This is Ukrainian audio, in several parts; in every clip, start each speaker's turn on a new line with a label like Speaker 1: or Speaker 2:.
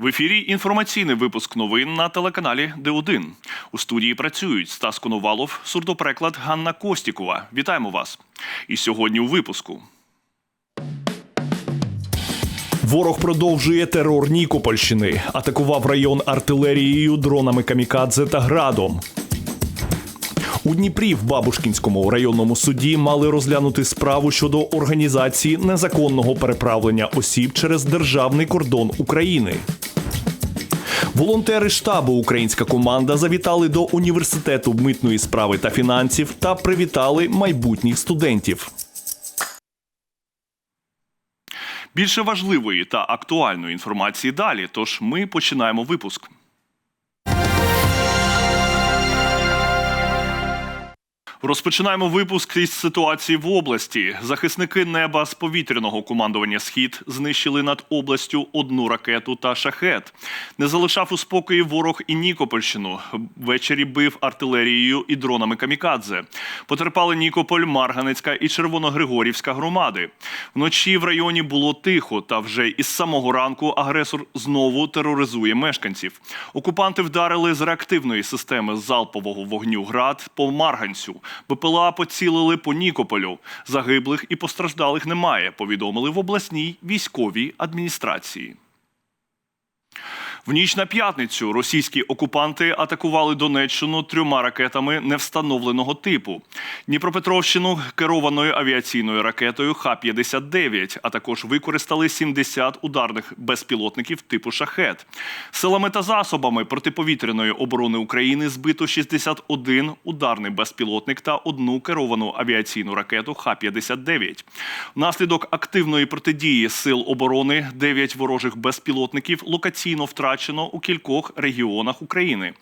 Speaker 1: В ефірі інформаційний випуск новин на телеканалі Д1. У студії працюють Стас Коновалов, сурдопереклад Ганна Костікова. Вітаємо вас. І сьогодні у випуску.
Speaker 2: Ворог продовжує терор Нікопольщини, атакував район артилерією, дронами камікадзе та градом. У Дніпрі в Бабушкінському районному суді мали розглянути справу щодо організації незаконного переправлення осіб через державний кордон України. Волонтери штабу Українська команда завітали до університету митної справи та фінансів та привітали майбутніх студентів.
Speaker 1: Більше важливої та актуальної інформації далі. Тож ми починаємо випуск. Розпочинаємо випуск із ситуації в області. Захисники неба з повітряного командування Схід знищили над областю одну ракету та шахет. Не залишав у спокої ворог і Нікопольщину. Ввечері бив артилерією і дронами камікадзе. Потерпали Нікополь, Марганецька і Червоногригорівська громади. Вночі в районі було тихо, та вже із самого ранку агресор знову тероризує мешканців. Окупанти вдарили з реактивної системи залпового вогню град по Марганцю. БПЛА поцілили по Нікополю. Загиблих і постраждалих немає. Повідомили в обласній військовій адміністрації. В ніч на п'ятницю російські окупанти атакували Донеччину трьома ракетами невстановленого типу: Дніпропетровщину керованою авіаційною ракетою Х-59, а також використали 70 ударних безпілотників типу шахет. Силами та засобами протиповітряної оборони України збито 61 ударний безпілотник та одну керовану авіаційну ракету Х-59. Внаслідок активної протидії сил оборони 9 ворожих безпілотників локаційно втрачено у кількох регіонах України.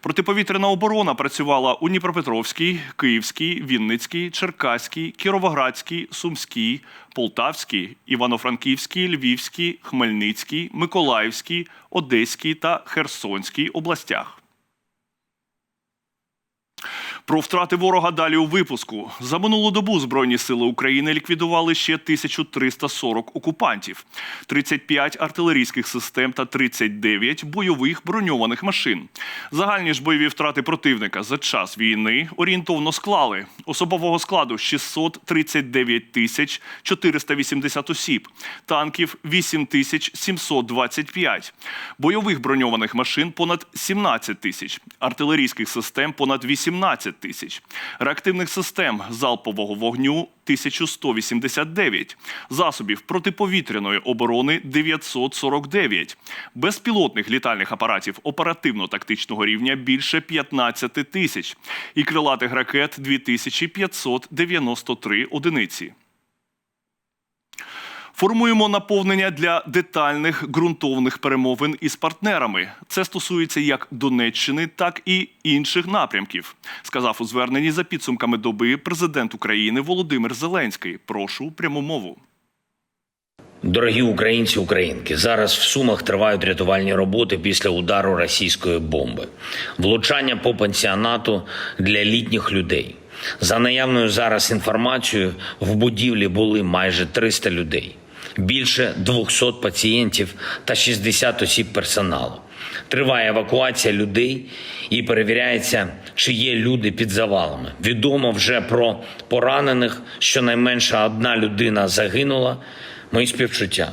Speaker 1: Протиповітряна оборона працювала у Дніпропетровській, Київській, Вінницькій, Черкаській, Кіровоградській, Сумській, Полтавській, Івано-Франківській, Львівській, Хмельницькій, Миколаївській, Одеській та Херсонській областях. Про втрати ворога далі у випуску. За минулу добу Збройні сили України ліквідували ще 1340 окупантів, 35 артилерійських систем та 39 бойових броньованих машин. Загальні ж бойові втрати противника за час війни орієнтовно склали. Особового складу 639 тисяч 480 осіб, танків 8 тисяч 725, бойових броньованих машин понад 17 тисяч, артилерійських систем понад 18 тисяч, реактивних систем залпового вогню 1189, засобів протиповітряної оборони 949, безпілотних літальних апаратів оперативно-тактичного рівня більше 15 тисяч. І крилатих ракет 2593 одиниці. Формуємо наповнення для детальних ґрунтовних перемовин із партнерами. Це стосується як Донеччини, так і інших напрямків, сказав у зверненні за підсумками доби президент України Володимир Зеленський. Прошу пряму мову.
Speaker 3: Дорогі українці, українки, зараз в Сумах тривають рятувальні роботи після удару російської бомби, влучання по пансіонату для літніх людей. За наявною зараз інформацією, в будівлі були майже 300 людей, більше 200 пацієнтів та 60 осіб персоналу. Триває евакуація людей і перевіряється, чи є люди під завалами. Відомо вже про поранених. Щонайменше одна людина загинула. Мої співчуття.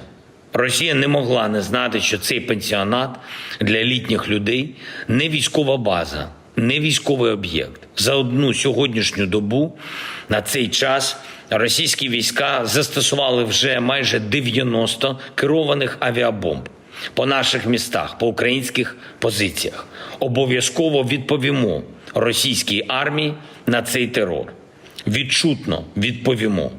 Speaker 3: Росія не могла не знати, що цей пенсіонат для літніх людей не військова база, не військовий об'єкт. За одну сьогоднішню добу на цей час російські війська застосували вже майже 90 керованих авіабомб по наших містах, по українських позиціях. Обов'язково відповімо російській армії на цей терор. Відчутно відповімо.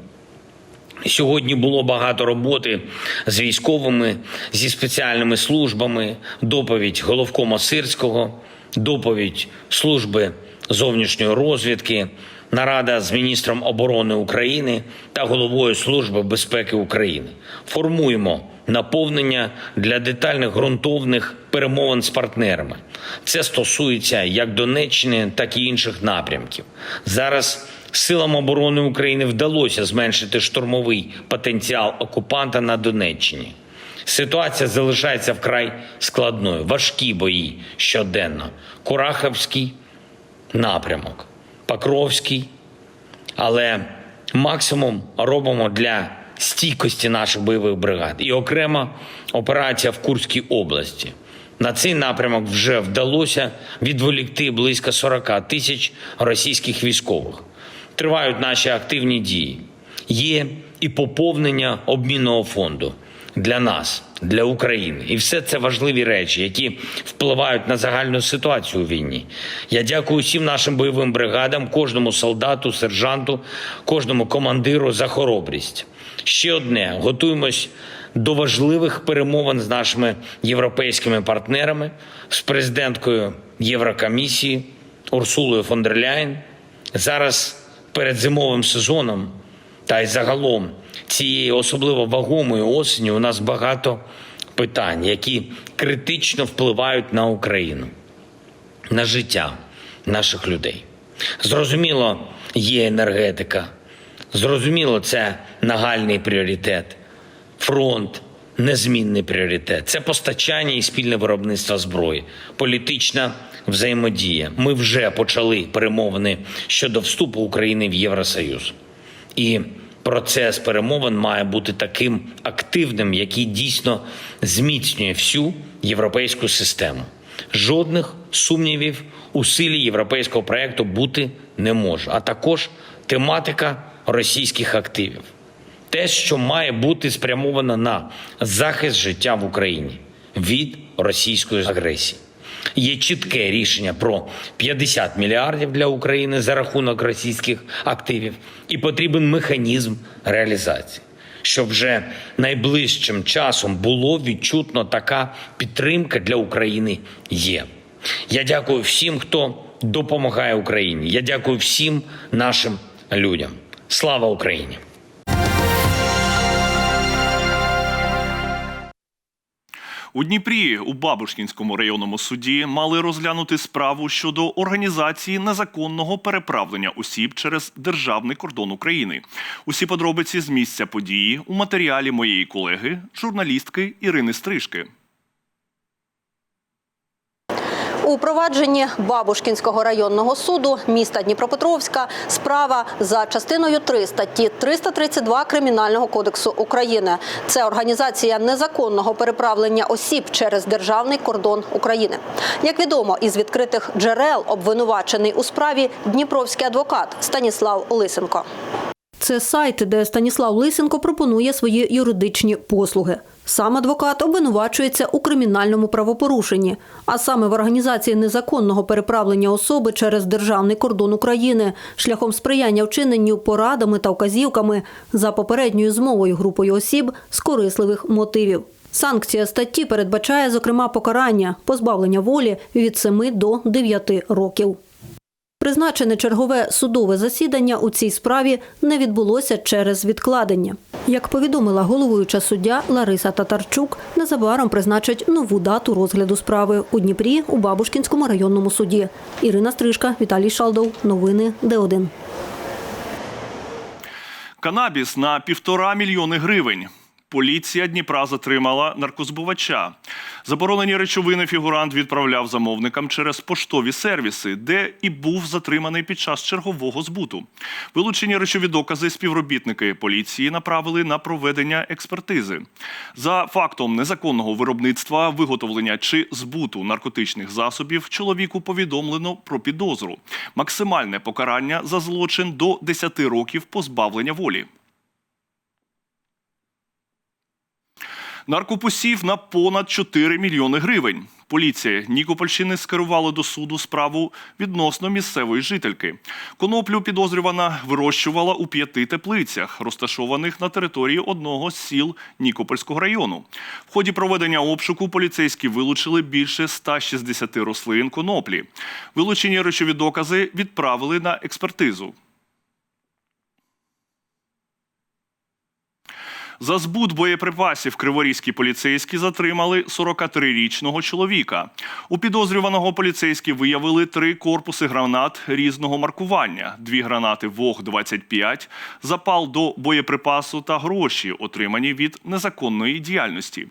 Speaker 3: Сьогодні було багато роботи з військовими, зі спеціальними службами, доповідь головкома Сирського, доповідь служби зовнішньої розвідки, нарада з міністром оборони України та головою Служби безпеки України. Формуємо наповнення для детальних ґрунтовних перемовин з партнерами. Це стосується як Донеччини, так і інших напрямків. Зараз Силам оборони України вдалося зменшити штурмовий потенціал окупанта на Донеччині. Ситуація залишається вкрай складною. Важкі бої щоденно. Курахівський напрямок, Покровський. Але максимум робимо для стійкості наших бойових бригад. І окрема операція в Курській області. На цей напрямок вже вдалося відволікти близько 40 тисяч російських військових. Тривають наші активні дії. Є і поповнення обмінного фонду для нас, для України. І все це важливі речі, які впливають на загальну ситуацію у війні. Я дякую всім нашим бойовим бригадам, кожному солдату, сержанту, кожному командиру за хоробрість. Ще одне: готуємось до важливих перемовин з нашими європейськими партнерами, з президенткою Єврокомісії Урсулою фон дер Ляєн. Зараз перед зимовим сезоном та й загалом цієї особливо вагомої осені у нас багато питань, які критично впливають на Україну, на життя наших людей. Зрозуміло, є енергетика. Зрозуміло, це нагальний пріоритет. Фронт незмінний пріоритет. Це постачання і спільне виробництво зброї, політична взаємодія. Ми вже почали перемовини щодо вступу України в Євросоюз. І процес перемовин має бути таким активним, який дійсно зміцнює всю європейську систему. Жодних сумнівів у силі європейського проекту бути не може, а також тематика російських активів. Те, що має бути спрямовано на захист життя в Україні від російської агресії. Є чітке рішення про 50 мільярдів для України за рахунок російських активів, і потрібен механізм реалізації, щоб вже найближчим часом було відчутно така підтримка для України є. Я дякую всім, хто допомагає Україні. Я дякую всім нашим людям. Слава Україні!
Speaker 1: У Дніпрі у Бабушкінському районному суді мали розглянути справу щодо організації незаконного переправлення осіб через державний кордон України. Усі подробиці з місця події у матеріалі моєї колеги, журналістки Ірини Стрижки.
Speaker 4: У провадженні Бабушкінського районного суду міста Дніпропетровська справа за частиною 3 статті 332 Кримінального кодексу України. Це організація незаконного переправлення осіб через державний кордон України. Як відомо, із відкритих джерел обвинувачений у справі дніпровський адвокат Станіслав Лисенко. Це сайт, де Станіслав Лисенко пропонує свої юридичні послуги. Сам адвокат обвинувачується у кримінальному правопорушенні, а саме в організації незаконного переправлення особи через державний кордон України шляхом сприяння вчиненню порадами та вказівками за попередньою змовою групою осіб з корисливих мотивів. Санкція статті передбачає, зокрема, покарання позбавлення волі від 7 до 9 років. Призначене чергове судове засідання у цій справі не відбулося через відкладення. Як повідомила головуюча суддя Лариса Татарчук, незабаром призначать нову дату розгляду справи у Дніпрі у Бабушкінському районному суді. Ірина Стрижка, Віталій Шалдов. Новини Д1.
Speaker 1: Канабіс на півтора мільйони гривень. Поліція Дніпра затримала наркозбувача. Заборонені речовини фігурант відправляв замовникам через поштові сервіси, де і був затриманий під час чергового збуту. Вилучені речові докази співробітники поліції направили на проведення експертизи. За фактом незаконного виробництва, виготовлення чи збуту наркотичних засобів чоловіку повідомлено про підозру. Максимальне покарання за злочин до 10 років позбавлення волі. Наркопосів на понад 4 мільйони гривень. Поліція Нікопольщини скерувала до суду справу відносно місцевої жительки. Коноплю підозрювана вирощувала у п'яти теплицях, розташованих на території одного з сіл Нікопольського району. В ході проведення обшуку поліцейські вилучили більше 160 рослин коноплі. Вилучені речові докази відправили на експертизу. За збут боєприпасів криворізькі поліцейські затримали 43-річного чоловіка. У підозрюваного поліцейські виявили три корпуси гранат різного маркування: дві гранати ВОГ-25, запал до боєприпасу та гроші, отримані від незаконної діяльності.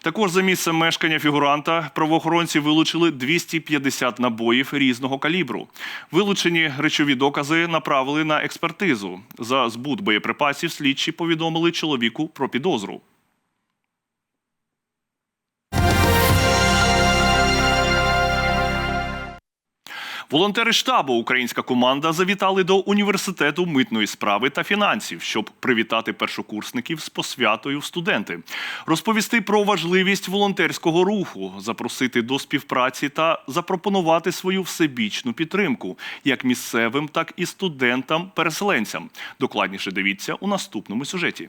Speaker 1: Також за місцем мешкання фігуранта правоохоронці вилучили 250 набоїв різного калібру. Вилучені речові докази направили на експертизу. За збут боєприпасів слідчі повідомили чоловіку про підозру. Волонтери штабу Українська команда завітали до університету митної справи та фінансів, щоб привітати першокурсників з посвятою студенти, розповісти про важливість волонтерського руху, запросити до співпраці та запропонувати свою всебічну підтримку як місцевим, так і студентам-переселенцям. Докладніше дивіться у наступному сюжеті.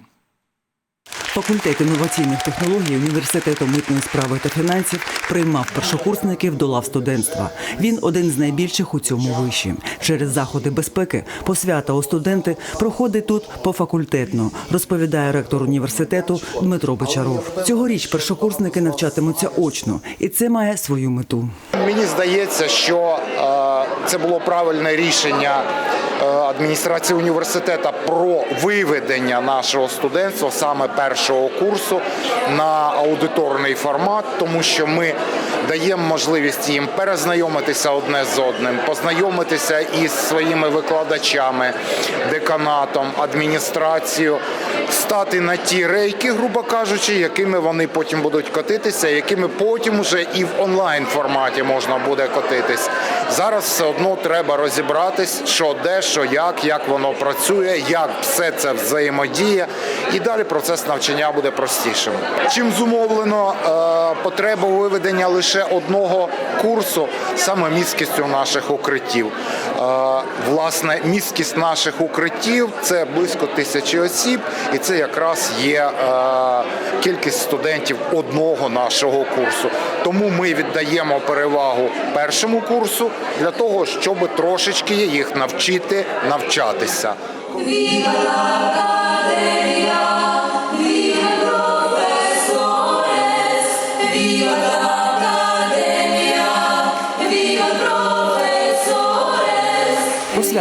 Speaker 5: Факультет інноваційних технологій університету митної справи та фінансів приймав першокурсників до лав студентства. Він один з найбільших у цьому виші. Через заходи безпеки посвята у студенти проходить тут пофакультетно, розповідає ректор університету Дмитро Бочаров. Цьогоріч першокурсники навчатимуться очно, і це має свою мету.
Speaker 6: Мені здається, що е, це було правильне рішення е, адміністрації університету про виведення нашого студентства саме першого курсу на аудиторний формат, тому що ми даємо можливість їм перезнайомитися одне з одним, познайомитися із своїми викладачами, деканатом, адміністрацією, стати на ті рейки, грубо кажучи, якими вони потім будуть котитися, якими потім уже і в онлайн форматі можна буде котитись. Зараз все одно треба розібратись, що де, що як, як воно працює, як все це взаємодіє, і далі процес навчання буде простішим. Чим зумовлено е, потреба виведення лише одного курсу, саме міськістю наших укриттів. Е, власне, міськість наших укриттів це близько тисячі осіб, і це якраз є е, кількість студентів одного нашого курсу. Тому ми віддаємо перевагу першому курсу для того, щоб трошечки їх навчити навчатися.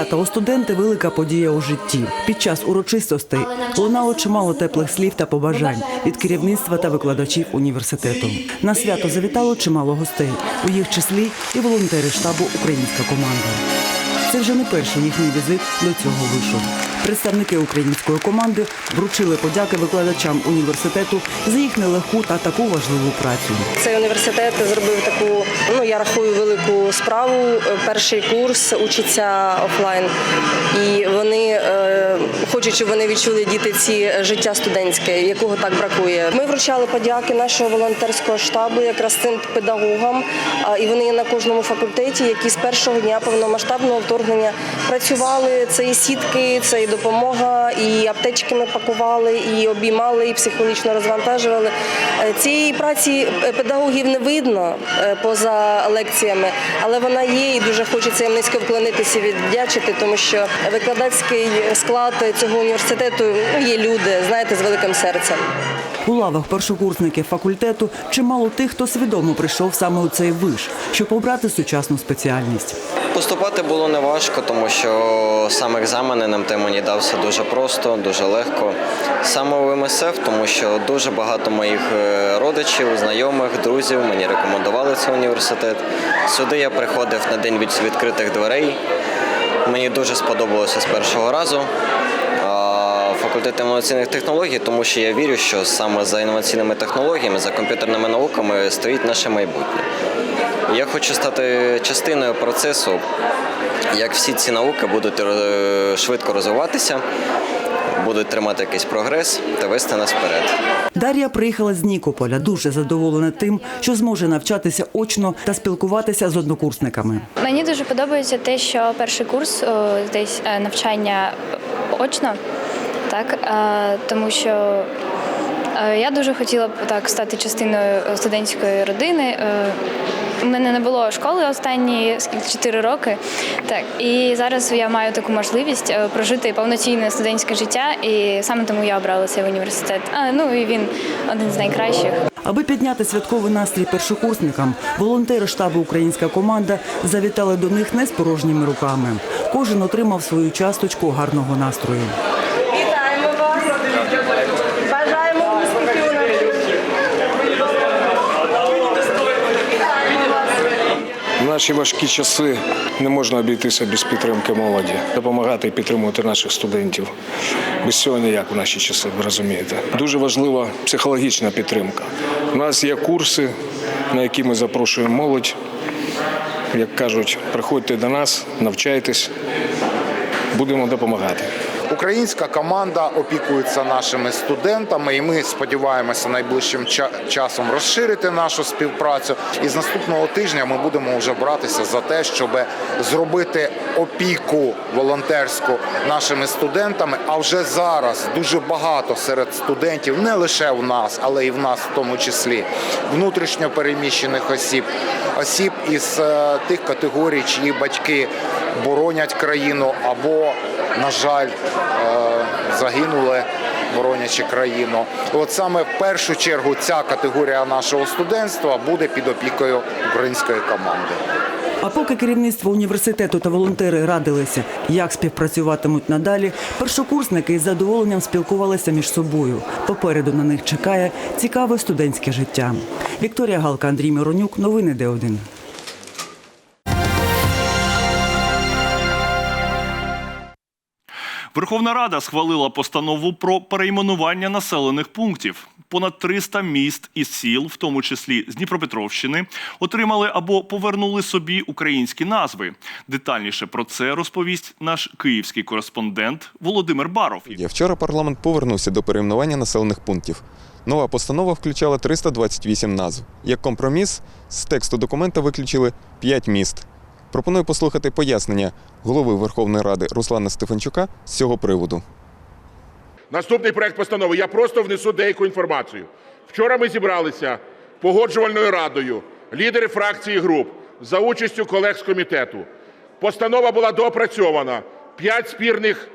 Speaker 5: Посвята у студенти велика подія у житті. Під час урочистостей лунало чимало теплих слів та побажань від керівництва та викладачів університету. На свято завітало чимало гостей, у їх числі і волонтери штабу Українська команда. Це вже не перший їхній візит до цього вишу. Представники української команди вручили подяки викладачам університету за їх нелегку та таку важливу працю.
Speaker 7: Цей університет зробив таку, ну я рахую, велику справу. Перший курс учиться офлайн, і вони е, хочуть, щоб вони відчули діти ці життя студентське, якого так бракує. Ми вручали подяки нашого волонтерського штабу, якраз цим педагогам, і вони на кожному факультеті, які з першого дня повномасштабного вторгнення працювали. Це і сітки, це і допомога, і аптечки ми пакували, і обіймали, і психологічно розвантажували. Е, Цієї праці е, педагогів не видно е, поза лекціями, але вона є, і дуже хочеться їм низько вклонитися і віддячити, тому що викладацький склад цього університету ну, є люди, знаєте, з великим серцем.
Speaker 5: У лавах першокурсників факультету чимало тих, хто свідомо прийшов саме у цей виш, щоб обрати сучасну спеціальність.
Speaker 8: Поступати було неважко, тому що сам екзамен НМТ мені дався дуже просто, дуже легко. Саме в МСФ, тому що дуже багато моїх е, родичів, знайомих, друзів мені рекомендували цей університет. Сюди я приходив на день від відкритих дверей. Мені дуже сподобалося з першого разу. Факультет інноваційних технологій, тому що я вірю, що саме за інноваційними технологіями, за комп'ютерними науками стоїть наше майбутнє. Я хочу стати частиною процесу, як всі ці науки будуть е, швидко розвиватися, будуть тримати якийсь прогрес та вести нас вперед.
Speaker 5: Дар'я приїхала з Нікополя, дуже задоволена тим, що зможе навчатися очно та спілкуватися з однокурсниками.
Speaker 9: Мені дуже подобається те, що перший курс десь е, навчання очно, так е, тому що е, я дуже хотіла б так стати частиною студентської родини. е, у мене не було школи останні скільки 4 роки. Так і зараз я маю таку можливість прожити повноцінне студентське життя, і саме тому я обрала цей університет. А, ну і він один з найкращих.
Speaker 5: Аби підняти святковий настрій першокурсникам, волонтери штабу Українська команда завітали до них не з порожніми руками. Кожен отримав свою часточку гарного настрою.
Speaker 7: Вітаємо вас! Бажаємо успіхів у навчанні.
Speaker 10: В наші важкі часи не можна обійтися без підтримки молоді, допомагати і підтримувати наших студентів. Без цього ніяк в наші часи, ви розумієте. Дуже важлива психологічна підтримка. У нас є курси, на які ми запрошуємо молодь. Як кажуть, приходьте до нас, навчайтесь, будемо допомагати.
Speaker 6: Українська команда опікується нашими студентами, і ми сподіваємося найближчим ча- часом розширити нашу співпрацю. І з наступного тижня ми будемо вже братися за те, щоб зробити опіку волонтерську нашими студентами. А вже зараз дуже багато серед студентів, не лише в нас, але і в нас в тому числі внутрішньо переміщених осіб, осіб із е, тих категорій, чиї батьки боронять країну або, на жаль, е, загинули, боронячи країну. От саме в першу чергу ця категорія нашого студентства буде під опікою української команди.
Speaker 5: А поки керівництво університету та волонтери радилися, як співпрацюватимуть надалі, першокурсники із задоволенням спілкувалися між собою. Попереду на них чекає цікаве студентське життя. Вікторія Галка, Андрій Миронюк, новини Д1.
Speaker 1: Верховна Рада схвалила постанову про перейменування населених пунктів. Понад 300 міст і сіл, в тому числі з Дніпропетровщини, отримали або повернули собі українські назви. Детальніше про це розповість наш київський кореспондент Володимир Баров.
Speaker 11: Вчора парламент повернувся до перейменування населених пунктів. Нова постанова включала 328 назв. Як компроміс, з тексту документа виключили 5 міст. Пропоную послухати пояснення голови Верховної Ради Руслана Стефанчука з цього приводу.
Speaker 12: Наступний проект постанови. Я просто внесу деяку інформацію. Вчора ми зібралися погоджувальною радою, лідери фракцій і груп за участю колег з комітету. Постанова була доопрацьована. П'ять спірних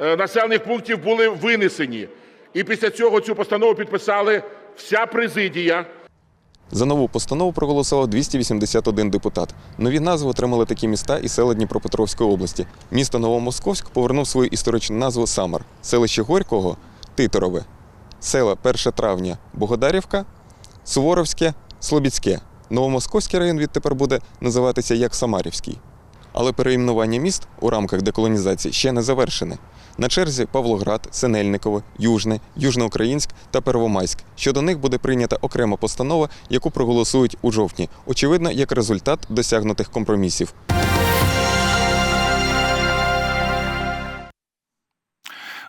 Speaker 12: е, населених пунктів були винесені. І після цього цю постанову підписали вся президія.
Speaker 11: За нову постанову проголосував 281 депутат. Нові назви отримали такі міста і села Дніпропетровської області. Місто Новомосковськ повернув свою історичну назву Самар, селище Горького Титорове, села 1 травня Богодарівка, Суворовське, Слобідське. Новомосковський район відтепер буде називатися як Самарівський. Але переіменування міст у рамках деколонізації ще не завершене. На черзі Павлоград, Синельникове, Южне, Южноукраїнськ та Первомайськ. Щодо них буде прийнята окрема постанова, яку проголосують у жовтні. Очевидно, як результат досягнутих компромісів.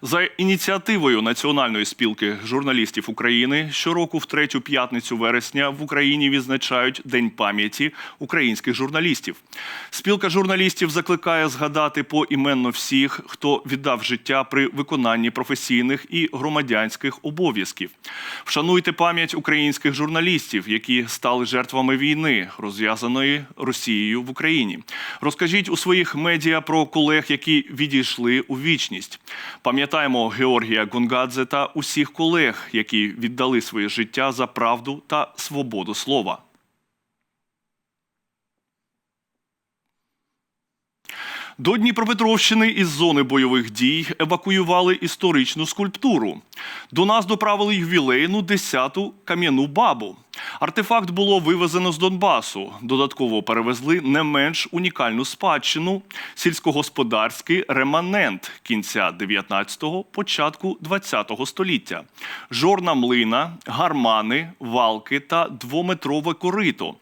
Speaker 1: За ініціативою Національної спілки журналістів України щороку в третю п'ятницю вересня в Україні відзначають День пам'яті українських журналістів. Спілка журналістів закликає згадати поіменно всіх, хто віддав життя при виконанні професійних і громадянських обов'язків. Вшануйте пам'ять українських журналістів, які стали жертвами війни, розв'язаної Росією в Україні. Розкажіть у своїх медіа про колег, які відійшли у вічність. Пам'ятаємо Георгія Гунгадзе та усіх колег, які віддали своє життя за правду та свободу слова. До Дніпропетровщини із зони бойових дій евакуювали історичну скульптуру. До нас доправили ювілейну 10-ту кам'яну бабу. Артефакт було вивезено з Донбасу. Додатково перевезли не менш унікальну спадщину сільськогосподарський реманент кінця 19-го, початку 20-го століття. Жорна млина, гармани, валки та двометрове корито.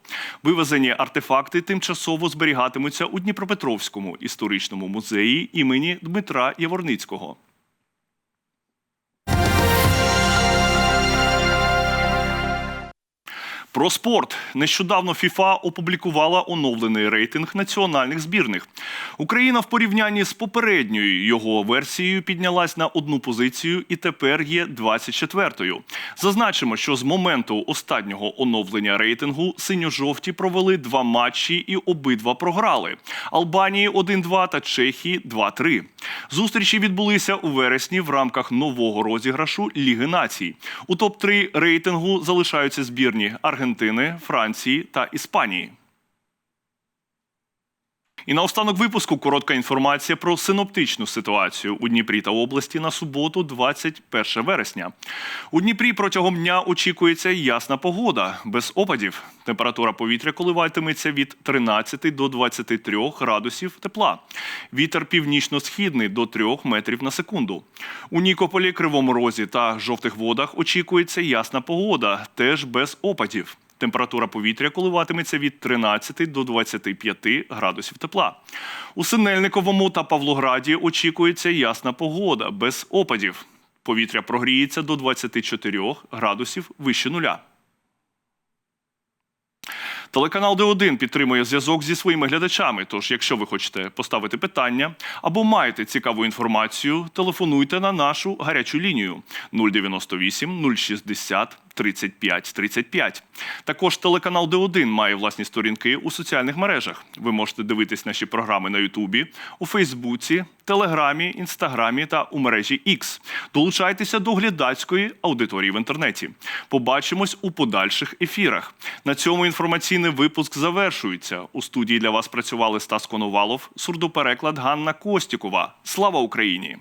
Speaker 1: Вивезені артефакти тимчасово зберігатимуться у Дніпропетровському історичному музеї імені Дмитра Яворницького. Про спорт нещодавно ФІФА опублікувала оновлений рейтинг національних збірних. Україна в порівнянні з попередньою його версією піднялась на одну позицію і тепер є 24-ю. Зазначимо, що з моменту останнього оновлення рейтингу синьо-жовті провели два матчі і обидва програли: Албанії 1-2 та Чехії 2-3. Зустрічі відбулися у вересні в рамках нового розіграшу Ліги націй. У топ-3 рейтингу залишаються збірні Аргентини, Франції та Іспанії. І наостанок випуску коротка інформація про синоптичну ситуацію у Дніпрі та області на суботу, 21 вересня. У Дніпрі протягом дня очікується ясна погода без опадів. Температура повітря коливатиметься від 13 до 23 градусів тепла. Вітер північно-східний до 3 метрів на секунду. У Нікополі, Кривому Розі та жовтих водах очікується ясна погода, теж без опадів. Температура повітря коливатиметься від 13 до 25 градусів тепла. У Синельниковому та Павлограді очікується ясна погода без опадів. Повітря прогріється до 24 градусів вище нуля. Телеканал Д1 підтримує зв'язок зі своїми глядачами. Тож, якщо ви хочете поставити питання або маєте цікаву інформацію, телефонуйте на нашу гарячу лінію 098 060 35 35. Також телеканал Д1 має власні сторінки у соціальних мережах. Ви можете дивитись наші програми на Ютубі, у Фейсбуці, Телеграмі, Інстаграмі та у мережі X. Долучайтеся до глядацької аудиторії в інтернеті. Побачимось у подальших ефірах. На цьому інформаційний випуск завершується. У студії для вас працювали Стас Коновалов, сурдопереклад Ганна Костікова. Слава Україні!